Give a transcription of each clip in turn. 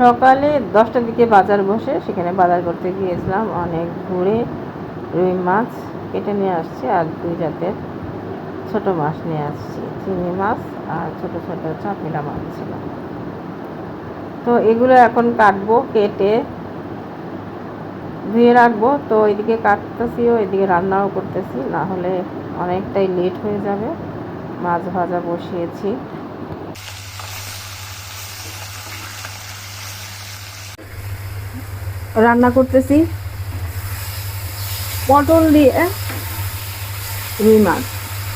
সকালে দশটার দিকে বাজার বসে সেখানে বাজার করতে গিয়েছিলাম। অনেক ঘুরে রুই মাছ কেটে নিয়ে আসছি আর দুই জাতের ছোট মাছ নিয়ে আসছি। চিংড়ি মাছ আর ছোট ছোট চাপিলা মাছ ছিল। তো এগুলো এখন কাটবো, কেটে ধুয়ে রাখব। তো এদিকে কাটতেছিও এদিকে রান্নাও করতেছি। না হলে অনেকটাই লেট হয়ে যাবে। মাছ ভাজা বসিয়েছি। রান্না করতেছি। পটল দিয়ে রুই মাছ।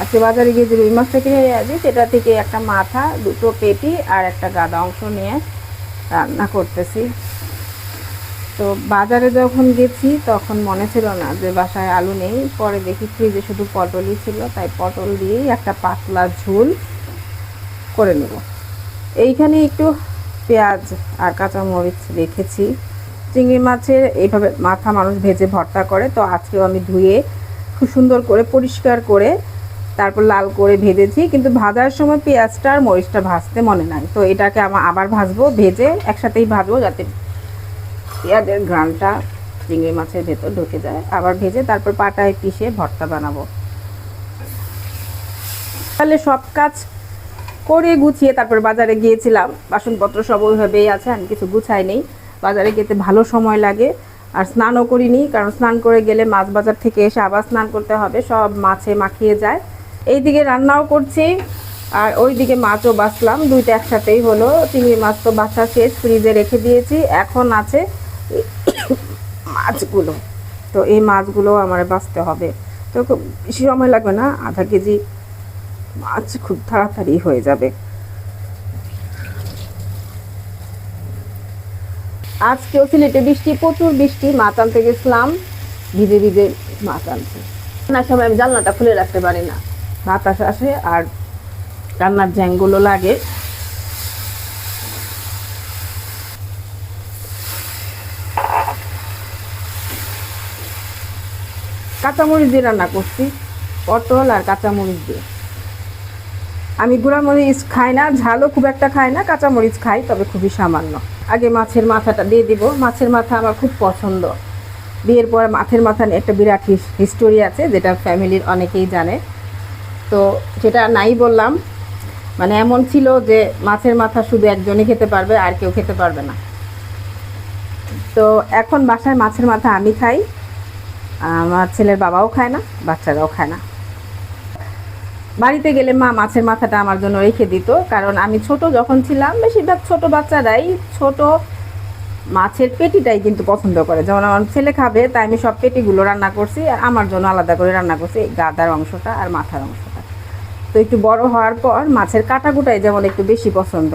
আজকে বাজারে গিয়ে যে রুই মাছটা কিনে আসি, সেটা থেকে একটা মাথা, দুটো পেটি আর একটা গাদা অংশ নিয়ে রান্না করতেছি। তো বাজারে যখন গেছি, তখন মনে ছিল না যে বাসায় আলু নেই। পরে দেখি ফ্রিজে শুধু পটলই ছিল, তাই পটল দিয়েই একটা পাতলা ঝোল করে নেব। এইখানে একটু পেঁয়াজ আর কাঁচামরিচ রেখেছি। চিংড়ি মাছের এইভাবে মাথা মানুষ ভেজে ভর্তা করে, তো আজকেও আমি ধুয়ে খুব সুন্দর করে পরিষ্কার করে তারপর লাল করে ভেজেছি, কিন্তু ভাজার সময় পেঁয়াজটা আর মরিচটা ভাজতে মনে নাই। তো এটাকে আমার আবার ভাজবো, ভেজে একসাথেই ভাজবো যাতে পেঁয়াজের ঘ্রাণটা চিংড়ি মাছের ভেতর ঢুকে যায়। আবার ভেজে তারপর পাটায় পিষে ভর্তা বানাবো। তাহলে সব কাজ করে গুছিয়ে তারপর বাজারে গিয়েছিলাম। বাসনপত্র সব ওইভাবেই আছে, আমি কিছু গুছাই নেই। বাজারে যেতে ভালো সময় লাগে। আর স্নানও করিনি, কারণ স্নান করে গেলে মাছ বাজার থেকে এসে আবার স্নান করতে হবে, সব মাছে মাখিয়ে যায়। এইদিকে রান্নাও করছি, আর ওই দিকে মাছও বাছলাম দুইটা একসাথেই হলো। চিংড়ি মাছ তো বাছা শেষ, ফ্রিজে রেখে দিয়েছি, এখন আছে মাছগুলো। তো এই মাছগুলো আমার বাঁচতে হবে। তো খুব বেশি সময় লাগবে না, আধা কেজি মাছ খুব তাড়াতাড়ি হয়ে যাবে। আজকেও সিলেটে বৃষ্টি, প্রচুর বৃষ্টি মাছ আনতে গেছিলাম, ভিজে ভিজে মাছ আনছে রান্নার সময় আমি জানলাটা খুলে রাখতে পারি না। বাতাস আসে আর রান্নার জ্যাংগুলো লাগে। কাঁচামরিচ দিয়ে রান্না করছি, পটল আর কাঁচামরিচ দিয়ে। আমি গুঁড়ামরিচ খাই না, ঝালও খুব একটা খাই না, কাঁচামরিচ খাই, তবে খুবই সামান্য। আগে মাছের মাথাটা দিয়ে দিব। মাছের মাথা আমার খুব পছন্দ। বিয়ের পর মাছের মাথা নিয়ে একটা বিরাট হিস্টোরি আছে, যেটা ফ্যামিলির অনেকেই জানে। তো সেটা নাই বললাম। মানে এমন ছিল যে মাছের মাথা শুধু একজনই খেতে পারবে, আর কেউ খেতে পারবে না। তো এখন বাসায় মাছের মাথা আমি খাই। আমার ছেলের বাবাও খায় না, বাচ্চারাও খায় না। বাড়িতে গেলে মা মাছের মাথাটা আমার জন্য রেখে দিত, কারণ আমি ছোট যখন ছিলাম, বেশিরভাগ ছোট বাচ্চারাই ছোট মাছের পেটিটাই কিন্তু পছন্দ করে। যেমন আমার ছেলে খাবে, তাই আমি সব পেটিগুলো রান্না করছি, আর আমার জন্য আলাদা করে রান্না করছি গাদার অংশটা আর মাথার অংশটা। তো একটু বড় হওয়ার পর মাছের কাটাকুটাই যেমন একটু বেশি পছন্দ।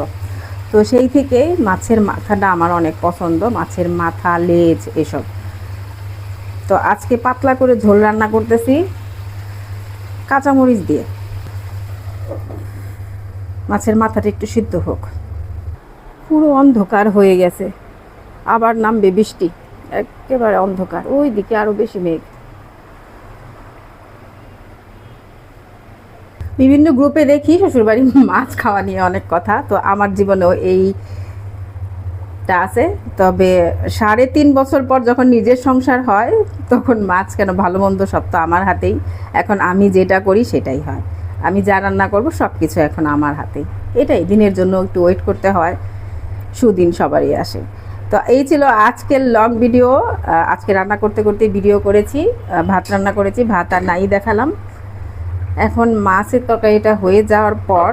তো সেই থেকেই মাছের মাথাটা আমার অনেক পছন্দ, মাছের মাথা, লেজ এসব। তো আজকে পাতলা করে ঝোল রান্না করতেছি, কাঁচামরিচ দিয়ে। মাছের মাথাটা একটু সিদ্ধ হোক। পুরো অন্ধকার হয়ে গেছে। আবার নামবে বৃষ্টি। একেবারে অন্ধকার। ওই দিকে আরও বেশি মেঘ। বিভিন্ন গ্রুপে দেখি শ্বশুরবাড়ি মাছ খাওয়া নিয়ে অনেক কথা। তো আমার জীবনেও এইটা আছে। তবে সাড়ে তিন বছর পর যখন নিজের সংসার হয়, তখন মাছ কেন ভালো মন্দ সব তো আমার হাতেই। এখন আমি যেটা করি সেটাই হয়। আমি যা রান্না করব সব কিছু এখন আমার হাতে। এটাই, দিনের জন্য একটু ওয়েট করতে হয়, সুদিন সবারই আসে। তো এই ছিল আজকের লং ভিডিও আজকে রান্না করতে করতে ভিডিও করেছি ভাত রান্না করেছি, ভাত আর নাই দেখালাম। এখন মাছের তরকারিটা হয়ে যাওয়ার পর